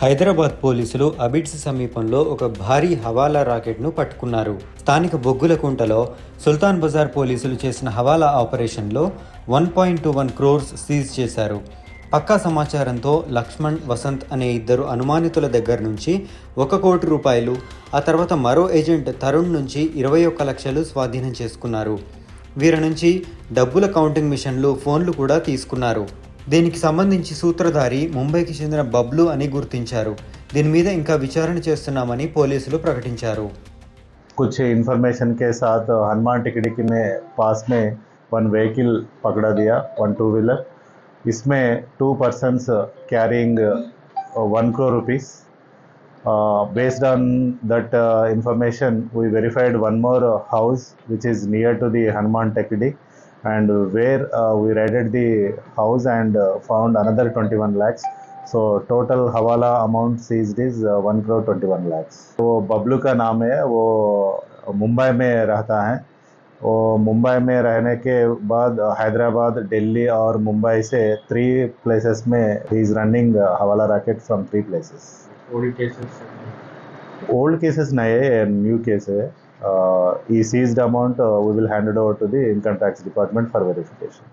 హైదరాబాద్ పోలీసులు అబిడ్స్ సమీపంలో ఒక భారీ హవాలా రాకెట్ను పట్టుకున్నారు. స్థానిక బొగ్గుల కుంటలో సుల్తాన్ బజార్ పోలీసులు చేసిన హవాలా ఆపరేషన్లో one point two one crores seize చేశారు. పక్కా సమాచారంతో లక్ష్మణ్ వసంత్ అనే ఇద్దరు అనుమానితుల దగ్గర నుంచి ఒక కోటి రూపాయలు ఆ తర్వాత మరో ఏజెంట్ తరుణ్ నుంచి ఇరవై ఒక్క లక్షలు స్వాధీనం చేసుకున్నారు. వీరి నుంచి డబ్బుల కౌంటింగ్ మిషన్లు ఫోన్లు కూడా తీసుకున్నారు. దీనికి సంబంధించి సూత్రధారి ముంబైకి చెందిన బబ్లు అని గుర్తించారు దీని మీద ఇంకా విచారణ చేస్తున్నామని పోలీసులు ప్రకటించారు कुछ इन्फॉर्मेशन के साथ हनुमान टिकड़ी में पास में वन व्हीकल पकड़ा दिया वन टू व्हीलर इसमें two persons carrying one crore rupees based on that information we verified one more house which is near to the Hanuman Tekdi and where uh, we raided the house and uh, found another 21 lakhs. So total hawala amount seized is one crore twenty one lakhs वो बबलू का नाम है वो मुंबई में रहता है। वो मुंबई में रहने के बाद हैदराबाद दिल्ली और मुंबई से थ्री प्लेसेस में ही is running hawala racket from three places old cases old cases नहीं है न्यू केस है। uh, e seized amount uh, we will hand it over to the income tax department for verification.